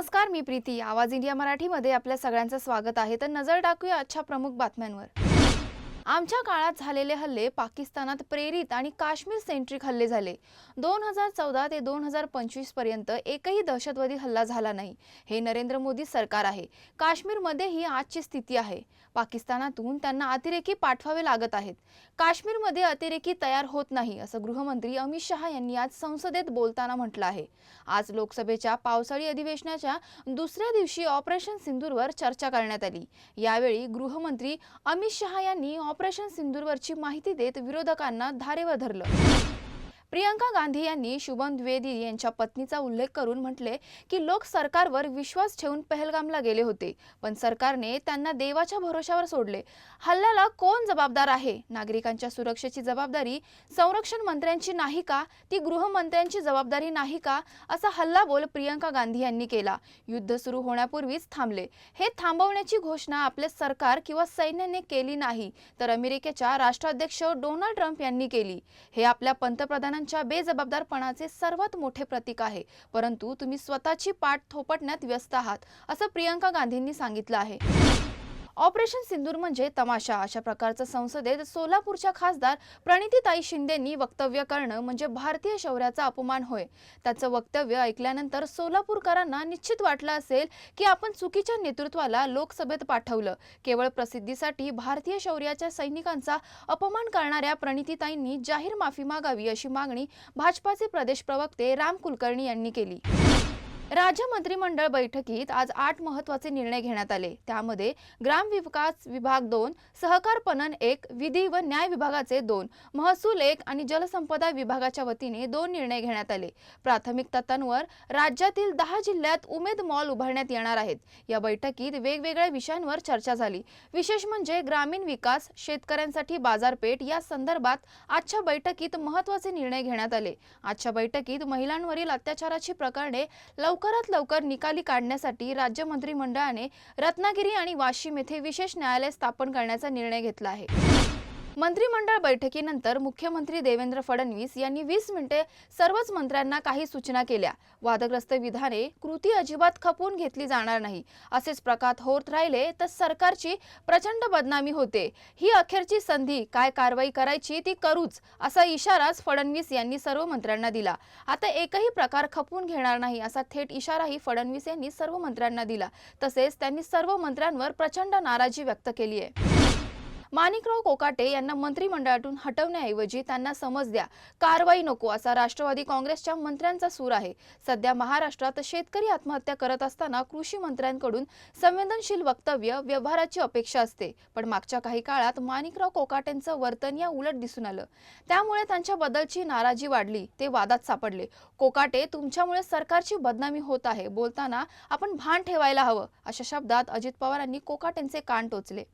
नमस्कार मी प्रीती. आवाज इंडिया मराठीमध्ये आपल्या सगळ्यांचं स्वागत आहे. तर नजर टाकूया आजच्या प्रमुख बातम्यांवर. आमच्या काळात झालेले हल्ले पाकिस्तानात प्रेरित आणि काश्मीर सेंट्रिक हल्ले झाले. दोन हजार चौदा ते दोन हजार पंचवीसपर्यंत एकही दहशतवादी हल्ला झाला नाही. हे नरेंद्र मोदी सरकार आहे. काश्मीरमध्ये ही आजची स्थिती आहे. पाकिस्तानातून त्यांना अतिरेकी पाठवावे लागत आहेत. काश्मीरमध्ये अतिरेकी तयार होत नाही असं गृहमंत्री अमित शहा यांनी आज संसदेत बोलताना म्हटलं आहे. आज लोकसभेच्या पावसाळी अधिवेशनाच्या दुसऱ्या दिवशी ऑपरेशन सिंदूरवर चर्चा करण्यात आली. यावेळी गृहमंत्री अमित शहा यांनी ऑपरेशन सिंदूरवरची माहिती देत विरोधकांना धारेवर धरलं. प्रियंका गांधी यांनी शुभम द्विवेदी यांच्या पत्नीचा उल्लेख करून म्हटले की लोक सरकारवर विश्वास ठेवून पहलगामला गेले होते पण सरकारने त्यांना देवाच्या भरोशावर सोडले. हल्ल्याला कोण जबाबदार आहे? नागरिकांच्या सुरक्षेची जबाबदारी संरक्षण मंत्र्यांची नाही का? ती गृहमंत्र्यांची जबाबदारी नाही का? असा हल्लाबोल प्रियंका गांधी यांनी केला. युद्ध सुरू होण्यापूर्वीच थांबले. हे थांबवण्याची घोषणा आपले सरकार किंवा सैन्याने केली नाही तर अमेरिकेच्या राष्ट्राध्यक्ष डोनाल्ड ट्रम्प यांनी केली. हे आपल्या पंतप्रधान पंतप्रधानांच्या बेजबाबदारपणाचे सर्वात मोठे प्रतीक आहे. परंतु तुम्ही स्वतःची पाठ थोपटण्यात व्यस्त आहात असं प्रियंका गांधींनी सांगितलं आहे. ऑपरेशन सिंदूर म्हणजे तमाशा. अशा प्रकारचं संसदेत सोलापूरच्या खासदार प्रणितीताई शिंदेंनी वक्तव्य करणं म्हणजे भारतीय शौर्याचा अपमान होय. त्याचं वक्तव्य ऐकल्यानंतर सोलापूरकरांना निश्चित वाटलं असेल की आपण चुकीच्या नेतृत्वाला लोकसभेत पाठवलं. केवळ प्रसिद्धीसाठी भारतीय शौर्याच्या सैनिकांचा अपमान करणाऱ्या प्रणितीताईंनी जाहीर माफी मागावी अशी मागणी भाजपाचे प्रदेश प्रवक्ते राम कुलकर्णी यांनी केली. राज्य मंत्रिमंडळ बैठकीत आज आठ महत्त्वाचे निर्णय घेण्यात आले. त्यामध्ये ग्रामविकास विभाग दोन सहकार पणन एक विधी व न्याय विभागाचे दोन महसूल एक आणि जलसंपदा विभागाच्या वतीने दोन निर्णय घेण्यात आले. प्राथमिक तत्वांवर राज्यातील दहा जिल्ह्यात उमेद मॉल उभारण्यात येणार आहेत. या बैठकीत वेगवेगळ्या विषयांवर चर्चा झाली. विशेष म्हणजे ग्रामीण विकास शेतकऱ्यांसाठी बाजारपेठ या संदर्भात आजच्या बैठकीत महत्त्वाचे निर्णय घेण्यात आले. आजच्या बैठकीत महिलांवरील अत्याचाराची प्रकरणे लवकरात लवकर निकाली काढण्यासाठी राज्य मंत्रिमंडळाने रत्नागिरी आणि वाशिम येथे विशेष न्यायालय स्थापन करण्याचा निर्णय घेतला आहे. मंत्रिमंडळ बैठकीनंतर मुख्यमंत्री देवेंद्र फडणवीस यांनी वीस मिनिटे सर्वच मंत्र्यांना काही सूचना केल्या. वादग्रस्त विधाने कृती अजिबात खपवून घेतली जाणार नाही. असेच प्रकार होत राहिले तर सरकारची प्रचंड बदनामी होते. ही अखेरची संधी काय कारवाई करायची ती करूच असा इशाराच फडणवीस यांनी सर्व मंत्र्यांना दिला. आता एकही प्रकार खपवून घेणार नाही असा थेट इशाराही फडणवीस यांनी सर्व मंत्र्यांना दिला. तसेच त्यांनी सर्व मंत्र्यांवर प्रचंड नाराजी व्यक्त केली आहे. माणिकराव कोकाटे यांना मंत्रिमंडळातून हटवण्याऐवजी त्यांना समज द्या. कारवाई नको असा राष्ट्रवादी काँग्रेसच्या मंत्र्यांचा सूर आहे. सध्या महाराष्ट्रात शेतकरी आत्महत्या करत असताना कृषी मंत्र्यांकडून संवेदनशील वक्तव्य व्यवहाराची अपेक्षा असते. पण मागच्या काही काळात माणिकराव कोकाटेंचं वर्तन या उलट दिसून आलं. त्यामुळे त्यांच्याबद्दलची नाराजी वाढली. ते वादात सापडले. कोकाटे तुमच्यामुळे सरकारची बदनामी होत आहे. बोलताना आपण भान ठेवायला हवं. अशा शब्दात अजित पवारांनी कोकाटेंचे कान टोचले.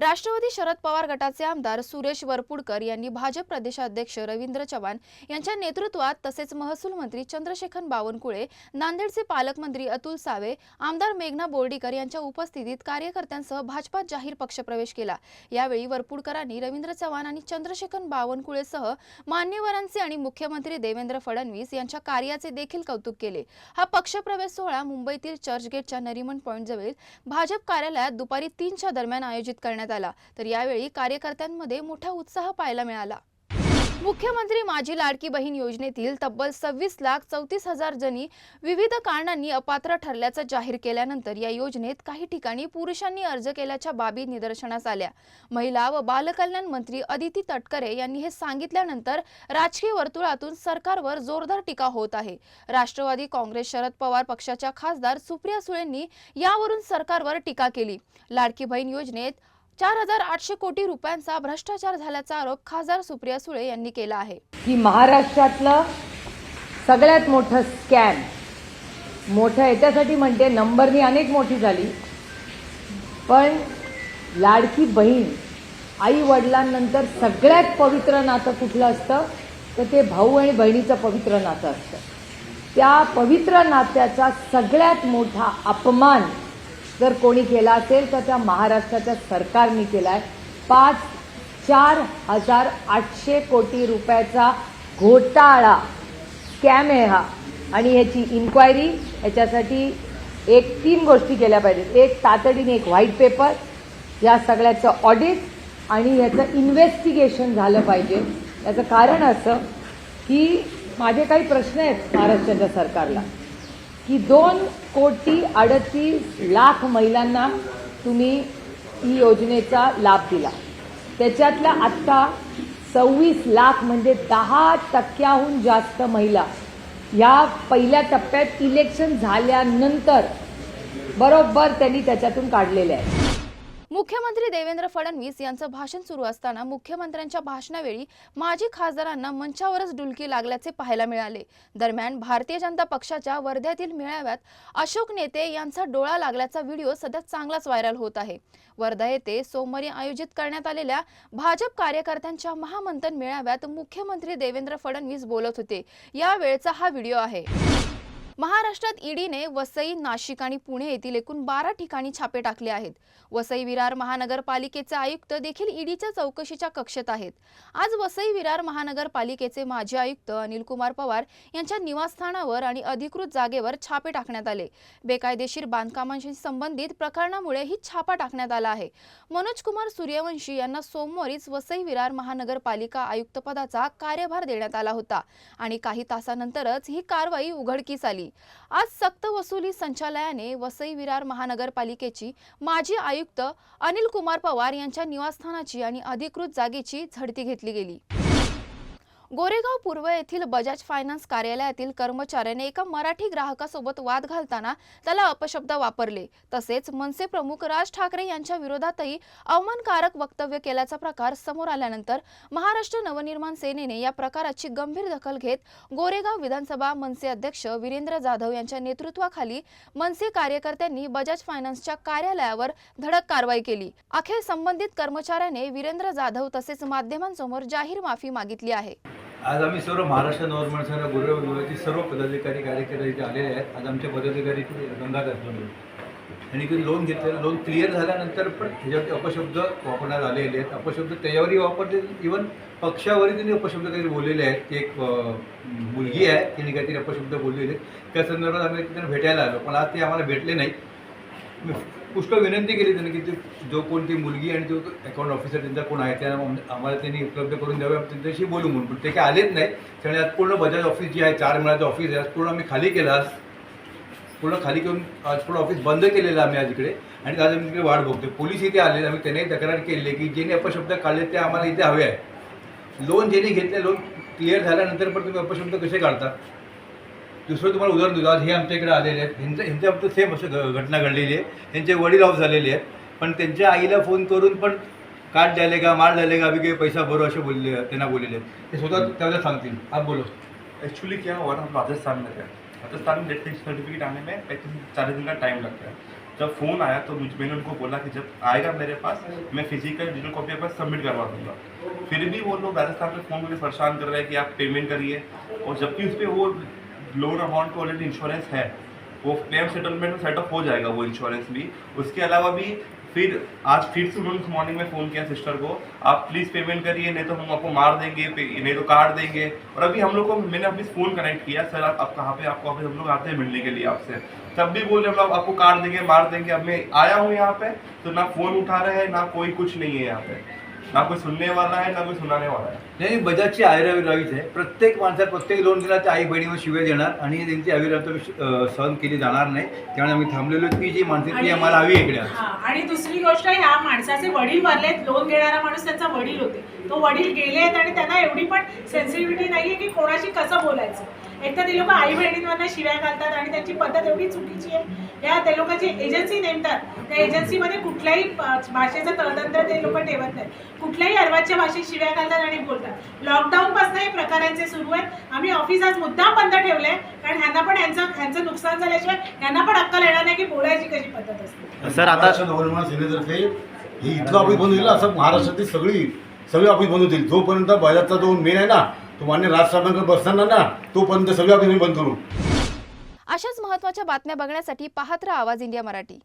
राष्ट्रवादी शरद पवार गटाचे आमदार सुरेश वरपुडकर यांनी भाजप प्रदेशाध्यक्ष रवींद्र चव्हाण यांच्या नेतृत्वात तसेच महसूल मंत्री चंद्रशेखर बावनकुळे नांदेडचे पालकमंत्री अतुल सावे आमदार मेघना बोर्डीकर यांच्या उपस्थितीत कार्यकर्त्यांसह भाजपात जाहीर पक्षप्रवेश केला. यावेळी वरपुडकरांनी रवींद्र चव्हाण आणि चंद्रशेखर बावनकुळेसह मान्यवरांचे आणि मुख्यमंत्री देवेंद्र फडणवीस यांच्या कार्याचे देखील कौतुक केले. हा पक्षप्रवेश सोहळा मुंबईतील चर्चगेटच्या नरिमन पॉईंटजवळील भाजप कार्यालयात दुपारी तीनच्या दरम्यान आयोजित करण्यात करण्यात आला. तर यावेळी कार्यकर्त्यांमध्ये मोठा उत्साह पाहायला मिळाला. मुख्यमंत्री माझी लाडकी बहीण योजनेतील तब्बल सव्वीस लाख चौतीस हजार जणी विविध कारणांनी अपात्र ठरल्याचं जाहीर केल्यानंतर या योजनेत काही ठिकाणी पुरुषांनी अर्ज केल्याच्या बाबी निदर्शनास आल्या. महिला व बालकल्याण मंत्री अदिती तटकरे यांनी हे सांगितल्यानंतर राजकीय वर्तुळातून सरकारवर जोरदार टीका होत आहे. राष्ट्रवादी काँग्रेस शरद पवार पक्षाच्या खासदार सुप्रिया सुळेंनी यावरून सरकारवर टीका केली. लाडकी बहीण योजनेत चार हजार आठशे कोटी रुपयांचा भ्रष्टाचार झाल्याचा आरोप खासदार सुप्रिया सुळे यांनी केला आहे. की महाराष्ट्रातलं सगळ्यात मोठं स्कॅम मोठं याच्यासाठी म्हणते नंबरनी अनेक मोठी झाली. पण लाडकी बहीण आई वडिलांनंतर सगळ्यात पवित्र नातं कुठलं असतं? तर ते भाऊ आणि बहिणीचं पवित्र नातं असतं. त्या पवित्र नात्याचा सगळ्यात मोठा अपमान जर कोणी केला असेल तर त्या महाराष्ट्राच्या सरकारने केला आहे पाच चार हजार आठशे कोटी रुपयाचा घोटाळा स्कॅम आहे हा. आणि ह्याची इन्क्वायरी याच्यासाठी एक तीन गोष्टी केल्या पाहिजेत. एक तातडीने एक व्हाईट पेपर या सगळ्याचं ऑडिट आणि याचं इन्व्हेस्टिगेशन झालं पाहिजे. याचं कारण असं की माझे काही प्रश्न आहेत महाराष्ट्राच्या सरकारला. की दोन कोटी अडतीस लाख महिलांना तुम्ही ही योजनेचा लाभ दिला. त्याच्यातल्या आत्ता सव्वीस लाख म्हणजे दहा टक्क्याहून जास्त महिला या पहिल्या टप्प्यात इलेक्शन झाल्यानंतर बरोबर त्यांनी त्याच्यातून काढलेले आहे मुख्यमंत्री देवेंद्र फडणवीस यांचं भाषण सुरू असताना मुख्यमंत्र्यांच्या भाषणावेळी माजी खासदारांना मंचावरच डुलकी लागल्याचे पाहायला मिळाले. दरम्यान भारतीय जनता पक्षाच्या वर्ध्यातील मेळाव्यात अशोक नेते यांचा डोळा लागल्याचा व्हिडिओ सध्या चांगलाच व्हायरल होत आहे. वर्धा येथे सोमवारी आयोजित करण्यात आलेल्या भाजप कार्यकर्त्यांच्या महामंथन मेळाव्यात मुख्यमंत्री देवेंद्र फडणवीस बोलत होते. यावेळचा हा व्हिडिओ आहे. महाराष्ट्रात ईडीने वसई नाशिक आणि पुणे येथील एकूण बारा ठिकाणी छापे टाकले आहेत. वसई विरार महानगरपालिकेचे आयुक्त देखील ईडीच्या चौकशीच्या कक्षेत आहेत. आज वसई विरार महानगरपालिकेचे माजी आयुक्त अनिल कुमार पवार यांच्या निवासस्थानावर आणि अधिकृत जागेवर छापे टाकण्यात आले. बेकायदेशीर बांधकामांशी संबंधित प्रकरणामुळे ही छापा टाकण्यात आला आहे. मनोज कुमार सूर्यवंशी यांना सोमवारीच वसई विरार महानगरपालिका आयुक्तपदाचा कार्यभार देण्यात आला होता आणि काही तासानंतरच ही कारवाई उघडकीस आली. आज सक्त वसुली संचालयाने वसई विरार महानगरपालिकेची माजी आयुक्त अनिल कुमार पवार यांच्या निवासस्थानाची आणि अधिकृत जागेची झडती घेतली गेली. गोरेगाव पूर्व येथील बजाज फायनान्स कार्यालयातील कर्मचाऱ्याने एका मराठी ग्राहकासोबत वाद घालताना त्याला अपशब्द वापरले. तसेच मनसे प्रमुख राज ठाकरे यांच्या विरोधातही अवमानकारक वक्तव्य केल्याचा प्रकार समोर आल्यानंतर महाराष्ट्र नवनिर्माण सेनेने या प्रकाराची गंभीर दखल घेत गोरेगाव विधानसभा मनसे अध्यक्ष वीरेंद्र जाधव यांच्या नेतृत्वाखाली मनसे कार्यकर्त्यांनी बजाज फायनान्सच्या कार्यालयावर धडक कारवाई केली. अखेर संबंधित कर्मचाऱ्याने वीरेंद्र जाधव तसेच माध्यमांसमोर जाहीर माफी मागितली आहे. आज आम्ही सर्व महाराष्ट्र नॉर्मल सर गुरुदेव सर्व पदाधिकारी कार्यकर्ते इथे आलेले आहेत. आज आमचे पदाधिकारी इथे गंगाधर आणि ते लोन घेतलेलं लोन क्लिअर झाल्यानंतर पण ह्याच्यावरती अपशब्द वापरण्यात आलेले आहेत. अपशब्द त्याच्यावरही वापरले इवन पक्षावरही त्यांनी अपशब्द काहीतरी बोललेले आहेत. की एक मुलगी आहे तिने काहीतरी अपशब्द बोललेले आहेत. त्या संदर्भात आम्ही त्यांना भेटायला आलो पण आज ते आम्हाला भेटले नाही पुष्कळ विनंती केली त्यांनी की ते जो कोण ती मुलगी आणि जो अकाउंट ऑफिसर त्यांचा कोण आहे त्या आम्हाला त्यांनी उपलब्ध करून द्यावे. त्यांच्याशी बोलू म्हणून. पण ते काही आलेच नाही. त्यामुळे आज पूर्ण बजाज ऑफिस जी आहे चार मिळाचं ऑफिस आहे आज पूर्ण आम्ही खाली केलं आज. पूर्ण खाली करून आज पूर्ण ऑफिस बंद केलेलं आम्ही आज इकडे. आणि आज आम्ही तिकडे वाट बघतो पोलीस इथे आले आम्ही त्यांनाही तक्रार केली की ज्याने अपशब्द काढले ते आम्हाला इथे हवे आहे. लोन ज्याने घेतले लोन क्लिअर झाल्यानंतर पण तुम्ही अपशब्द कसे काढता? दुसरं तुम्हाला उदाहरण देतो. आज हे आमच्या इकडे आलेले आहेत. ह्यांचं ह्यांच्या बाबतीत सेम असं घटना घडलेली आहे. त्यांचे वडील ऑफ झालेले आहेत. पण त्यांच्या आईला फोन करून पण कार्ड द्यायले का मार द्यायले का अभी काही पैसा भरो असे बोलले त्यांना बोललेले आहेत. ते स्वतः त्याला सांगतील. आप बोलो. एक्चुअली क्या हुआ ना हम राजस्थान में थे राजस्थान में डेथ सर्टिफिकेट आने में थिंक चालीस दिन का टाइम लगता है. जब फ़ोन आया तो मुझ मैंने उनको बोला कि जब आएगा मेरे पास मैं फिजिकल डिजिटल कॉपी पर सबमिट करवा दूंगा। फिर भी वो लोग राजस्थान में फ़ोन करके परेशान कर रहे हैं कि आप पेमेंट करिए। और जबकि उस पर वो लोन अमाउंट का ऑलरेडी इंश्योरेंस है। वो क्लेम सेटलमेंट में सेटअप हो जाएगा वो इंश्योरेंस भी। उसके अलावा भी फिर आज फिर से उन्होंने मॉर्निंग में फ़ोन किया सिस्टर को आप प्लीज़ पेमेंट करिए नहीं तो हम आपको मार देंगे नहीं तो काट देंगे। और अभी हम लोग को मैंने अभी फ़ोन कनेक्ट किया सर आप, आप कहाँ पे आपको ऑफ़िस हम लोग आते हैं मिलने के लिए आपसे। तब भी बोल रहे हम लोग आपको काट देंगे मार देंगे अब मैं आया हूँ यहाँ पे तो ना फ़ोन उठा रहे हैं ना कोई कुछ नहीं है यहाँ पे। ना कोई सुनने वाला है ना कोई सुनाने वाला है। नाही बजाजची आयुर्वेदावीच आहे प्रत्येक माणसात प्रत्येक लोन दिला त्या आई बहिणीवर शिव्या देणार आणि त्यांची सहन केली जाणार नाही. त्यामुळे आम्ही थांबलेलो आहोत. की जी माणसे ती आणि- आम्हाला हवी इकडे. हा, आणि दुसरी गोष्ट ह्या माणसाचे वडील वारलेत लोन घेणारा माणूस त्यांचा वडील होते. तो वडील गेले आहेत आणि त्यांना एवढी पण सेन्सिटिव्हिटी नाहीये की कोणाशी कसं बोलायचं. एक तर ते लोक आई बहिणींवरनं शिव्या घालतात आणि त्यांची पद्धत एवढी चुकीची आहे. या ते लोक जी एजन्सी नेमतात. त्या एजन्सीमध्ये कुठल्याही भाषेचं तळतंत्र ते लोक ठेवत नाहीत. कुठल्याही अर्वाच्या भाषेत शिव्या घालतात आणि बोलतात. लॉकडाऊन पासून हे प्रकारांचे सुरू आहेत. आम्ही ऑफिस आज मुद्दाम बंद ठेवलंय. कारण ह्यांना पण यांचं ह्यांचं नुकसान झाल्याशिवाय ह्यांना पण अक्कल येणार नाही की बोलायची कशी पद्धत असते. सर आता सेनेतर्फे हे इथलं ऑफिस बंद होईल असं महाराष्ट्रातील सगळी सगळी ऑफिस बंद होतील. जोपर्यंत बजाजचा जो मेन आहे ना तो मान्य राजसाहेबांकडे बसताना ना तोपर्यंत सगळी ऑफिस बंद करू. अशाच महत्त्वाच्या बातम्या बघण्यासाठी पाहत राहा आवाज इंडिया मराठी.